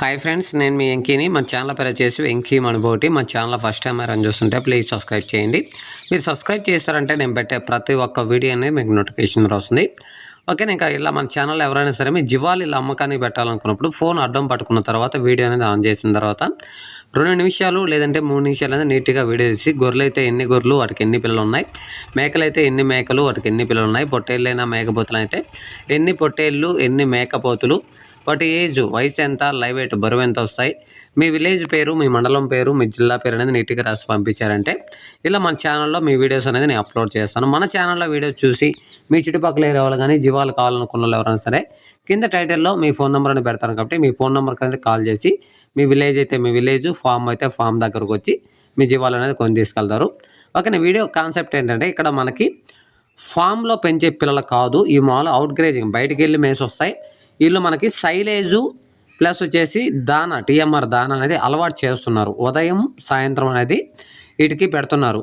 Hi friends నేను మీ ఎంకీని. మా channel పేరు వచ్చేసి ఎంకీ మనబోటి. మా ఛానల్ ఫస్ట్ టైం రన్ చూస్తుంటే ప్లీజ్ సబ్స్క్రైబ్ చేయండి. మీరు సబ్స్క్రైబ్ చేస్తారంటే నేను పెట్టే ప్రతి ఒక్క వీడియో అనేది మీకు నోటిఫికేషన్ వస్తుంది. ఓకే ఇంకా ఇలా మన ఛానల్ ఎవరైనా సరే మీ జివాలు ఇలా అమ్మకానికి పెట్టాలనుకున్నప్పుడు ఫోన్ అడ్డం పట్టుకున్న తర్వాత వీడియో అనేది ఆన్ చేసిన తర్వాత రెండు నిమిషాలు లేదంటే మూడు నిమిషాలు అనేది నీట్గా వీడియో తీసి గొర్రెలు అయితే ఎన్ని గొర్రెలు వాటికి ఎన్ని పిల్లలు ఉన్నాయి? మేకలు అయితే ఎన్ని మేకలు వాటికి ఎన్ని పిల్లలు ఉన్నాయి? పొట్టేళ్ళైనా మేకపోతులు అయితే ఎన్ని పొట్టేళ్ళు ఎన్ని మేకపోతులు? వాటి ఏజ్ వయసు ఎంత లైవ్ ఎయిట్ బరువు ఎంత వస్తాయి? మీ విలేజ్ పేరు మీ మండలం పేరు మీ జిల్లా పేరు అనేది నీట్గా రాసి పంపించారంటే ఇలా మన ఛానల్లో మీ వీడియోస్ అనేది నేను అప్లోడ్ చేస్తాను. మన ఛానల్లో వీడియోస్ చూసి మీ చుట్టుపక్కల ఏరే వాళ్ళు కానీ జీవాలు కావాలనుకున్న వాళ్ళు ఎవరైనా సరే కింద టైటిల్లో మీ ఫోన్ నెంబర్ అని పెడతాను కాబట్టి మీ ఫోన్ నెంబర్కి అనేది కాల్ చేసి మీ విలేజ్ అయితే మీ విలేజ్ ఫామ్ అయితే ఫామ్ దగ్గరకు వచ్చి మీ జీవాలు అనేది కొని తీసుకెళ్తారు. ఓకే వీడియో కాన్సెప్ట్ ఏంటంటే ఇక్కడ మనకి ఫామ్లో పెంచే పిల్లలు కాదు ఈ మాల్ అవుట్ గ్రేజింగ్ బయటికి వెళ్ళి మేసి వస్తాయి వీళ్ళు మనకి సైలేజు ప్లస్ వచ్చేసి దాన టీఎంఆర్ దాన అనేది అలవాటు చేస్తున్నారు. ఉదయం సాయంత్రం అనేది వీటికి పెడుతున్నారు.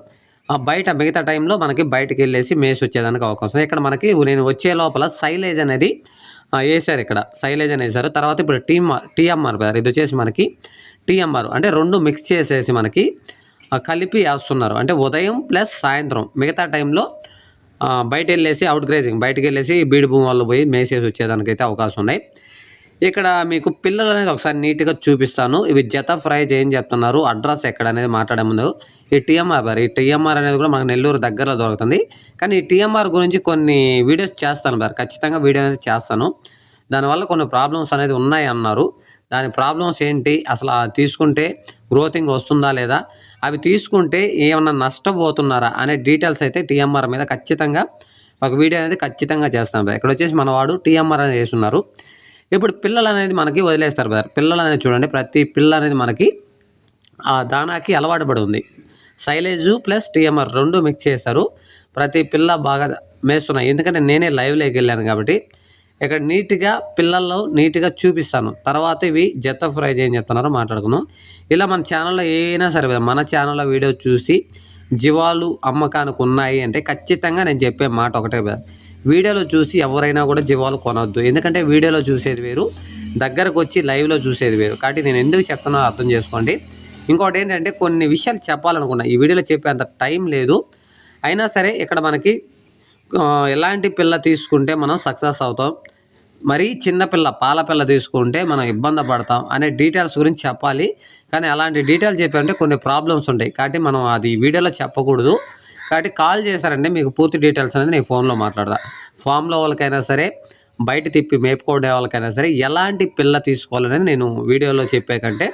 ఆ బయట మిగతా టైంలో మనకి బయటికి వెళ్ళేసి మేసి వచ్చేదానికి అవకాశం ఇక్కడ మనకి నేను వచ్చే లోపల సైలేజ్ అనేది వేశారు ఇక్కడ. సైలేజ్ అని వేశారు. తర్వాత ఇప్పుడు టీఎంఆర్ టీఎంఆర్ ఇది వచ్చేసి మనకి టీఎంఆర్ అంటే రెండు మిక్స్ చేసేసి మనకి కలిపి వేస్తున్నారు. అంటే ఉదయం ప్లస్ సాయంత్రం మిగతా టైంలో బయట వెళ్ళేసి అవుట్ గ్రేజింగ్ బయటకు వెళ్ళేసి బీడు భూమి వల్ల పోయి మేసేసి వచ్చేదానికైతే అవకాశం ఉన్నాయి. ఇక్కడ మీకు పిల్లలు అనేది ఒకసారి నీట్గా చూపిస్తాను. ఇవి జత ప్రైజ్ ఏం చెప్తున్నారు. అడ్రస్ ఎక్కడ అనేది మాట్లాడే ముందు ఈ టీఎంఆర్ బార్ ఈ టీఎంఆర్ అనేది కూడా మనకు నెల్లూరు దగ్గరలో దొరుకుతుంది. కానీ ఈ టీఎంఆర్ గురించి కొన్ని వీడియోస్ చేస్తాను బార్ ఖచ్చితంగా వీడియో అనేది చేస్తాను. దానివల్ల కొన్ని ప్రాబ్లమ్స్ అనేది ఉన్నాయి అన్నారు. దాని ప్రాబ్లమ్స్ ఏంటి? అసలు తీసుకుంటే గ్రోతింగ్ వస్తుందా లేదా? అవి తీసుకుంటే ఏమన్నా నష్టపోతున్నారా అనే డీటెయిల్స్ అయితే టీఎంఆర్ మీద ఖచ్చితంగా ఒక వీడియో అనేది ఖచ్చితంగా చేస్తాం బ్రదర్. ఇక్కడ వచ్చేసి మనవాడు టీఎంఆర్ అనేది చేస్తున్నారు. ఇప్పుడు పిల్లలు అనేది మనకి వదిలేస్తారు బ్రదర్. పిల్లలు అనేది చూడండి ప్రతి పిల్ల అనేది మనకి ఆ దానాకి అలవాటు పడి ఉంది. సైలేజు ప్లస్ టీఎంఆర్ రెండు మిక్స్ చేస్తారు. ప్రతి పిల్ల బాగా మేస్తున్నాయి ఎందుకంటే నేనే లైవ్లోకి వెళ్ళాను కాబట్టి ఇక్కడ నీట్గా పిల్లల్లో నీట్గా చూపిస్తాను. తర్వాత ఇవి జత ప్రైజ్ ఏం చెప్తున్నారో మాట్లాడుకుందాం. ఇలా మన ఛానల్లో ఏదైనా సరే మన ఛానల్లో వీడియో చూసి జీవాలు అమ్మకానికి ఉన్నాయి అంటే ఖచ్చితంగా నేను చెప్పే మాట ఒకటే వీడియోలో చూసి ఎవరైనా కూడా జీవాలు కొనొద్దు. ఎందుకంటే వీడియోలో చూసేది వేరు దగ్గరకు వచ్చి లైవ్లో చూసేది వేరు. కాబట్టి నేను ఎందుకు చెప్తున్నా అర్థం చేసుకోండి. ఇంకోటి ఏంటంటే కొన్ని విషయాలు చెప్పాలనుకున్నా. ఈ వీడియోలో చెప్పేంత టైం లేదు. అయినా సరే ఇక్కడ మనకి ఎలాంటి పిల్ల తీసుకుంటే మనం సక్సెస్ అవుతాం? మరీ చిన్నపిల్ల పాలపిల్ల పాల పిల్ల తీసుకుంటే మనం ఇబ్బంది పడతాం అనే డీటెయిల్స్ గురించి చెప్పాలి. కానీ అలాంటి డీటెయిల్స్ చెప్పారంటే కొన్ని ప్రాబ్లమ్స్ ఉంటాయి. కాబట్టి మనం అది వీడియోలో చెప్పకూడదు. కాబట్టి కాల్ చేశారంటే మీకు పూర్తి డీటెయిల్స్ అనేది నేను ఫోన్లో మాట్లాడదా ఫామ్లో వాళ్ళకైనా సరే బయట తిప్పి మేపుకోడే వాళ్ళకైనా సరే ఎలాంటి పిల్ల తీసుకోవాలనేది నేను వీడియోలో చెప్పే కంటే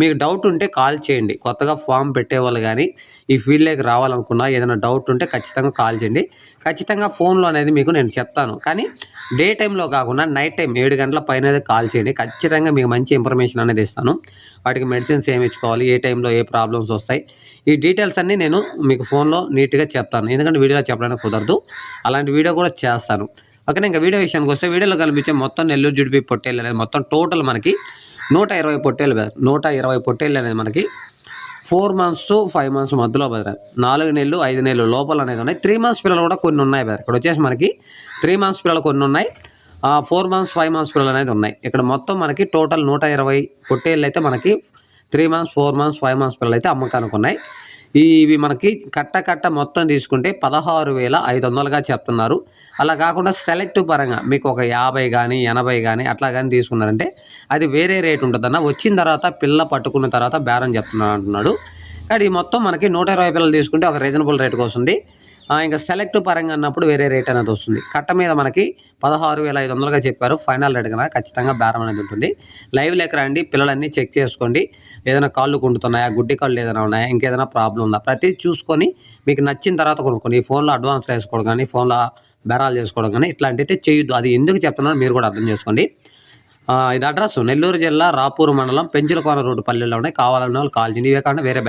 మీకు డౌట్ ఉంటే కాల్ చేయండి. కొత్తగా ఫామ్ పెట్టేవాళ్ళు కానీ ఈ ఫీల్డ్లోకి రావాలనుకున్నా ఏదైనా డౌట్ ఉంటే ఖచ్చితంగా కాల్ చేయండి. ఖచ్చితంగా ఫోన్లో అనేది మీకు నేను చెప్తాను. కానీ డే టైంలో కాకుండా నైట్ టైం ఏడు గంటల పైన కాల్ చేయండి. ఖచ్చితంగా మీకు మంచి ఇన్ఫర్మేషన్ అనేది ఇస్తాను. వాటికి మెడిసిన్స్ ఏమి ఇచ్చుకోవాలి ఏ టైంలో ఏ ప్రాబ్లమ్స్ వస్తాయి ఈ డీటెయిల్స్ అన్నీ నేను మీకు ఫోన్లో నీట్గా చెప్తాను. ఎందుకంటే వీడియోలో చెప్పడానికి కుదరదు. అలాంటి వీడియో కూడా చేస్తాను. ఓకే ఇంకా వీడియో విషయానికి వస్తే వీడియోలో కనిపించే మొత్తం నెల్లూరు జుడిపి పొట్టేళ్ళు అనేది మొత్తం టోటల్ మనకి నూట ఇరవై పొట్టేలు బెదర్ నూట ఇరవై పొట్టేళ్ళు అనేది మనకి ఫోర్ మంత్స్ ఫైవ్ మంత్స్ మధ్యలో బెదర్ నాలుగు నెలలు ఐదు నెలలు లోపల అనేది ఉన్నాయి. త్రీ మంత్స్ పిల్లలు కూడా కొన్ని ఉన్నాయి బెదర్ ఇక్కడ వచ్చేసి మనకి త్రీ మంత్స్ పిల్లలు కొన్ని ఉన్నాయి. ఫోర్ మంత్స్ ఫైవ్ మంత్స్ పిల్లలు అనేది ఉన్నాయి. ఇక్కడ మొత్తం మనకి టోటల్ నూట ఇరవై పొట్టేళ్ళు అయితే మనకి three months four months five months పిల్లలు అయితే అమ్మకానికి ఉన్నాయి. ఇవి మనకి కట్ట కట్ట మొత్తం తీసుకుంటే పదహారు వేల ఐదు వందలుగా చెప్తున్నారు. అలా కాకుండా సెలెక్ట్ పరంగా మీకు ఒక యాభై కానీ ఎనభై కానీ అట్లా కానీ తీసుకున్నారంటే అది వేరే రేట్ ఉంటుందన్న. వచ్చిన తర్వాత పిల్ల పట్టుకున్న తర్వాత బేరం చెప్తున్నాను అంటున్నాడు. కానీ ఈ మొత్తం మనకి నూట ఇరవై పిల్లలు తీసుకుంటే ఒక రీజనబుల్ రేట్కి వస్తుంది. ఇంకా సెలెక్ట్ పరంగా అన్నప్పుడు వేరే రేట్ అనేది వస్తుంది. కట్ట మీద మనకి పదహారు వేల ఐదు వందలుగా చెప్పారు. ఫైనల్ రేట్ కన్నా ఖచ్చితంగా బేరం అనేది ఉంటుంది. లైవ్ లెక్క రండి పిల్లలన్నీ చెక్ చేసుకోండి. ఏదైనా కాళ్ళు కుంటున్నాయా గుడ్డి కాళ్ళు ఏదైనా ఉన్నాయా ఇంకేదైనా ప్రాబ్లం ఉందా? ప్రతి చూసుకొని మీకు నచ్చిన తర్వాత కొనుక్కోండి. ఈ ఫోన్లో అడ్వాన్స్ వేసుకోవడం కానీ ఫోన్లో బేరాలు చేసుకోవడం కానీ ఇట్లాంటివి అయితే చేయొద్దు. అది ఎందుకు చెప్తున్నారో మీరు కూడా అర్థం చేసుకోండి. ఇది అడ్రస్ నెల్లూరు జిల్లా రాపూర్ మండలం పెంచులకోన రోడ్డు పల్లెల్లో ఉన్నాయి. కావాలన్న వాళ్ళు కాల్ చేయండి. ఇవే కాకుండా వేరే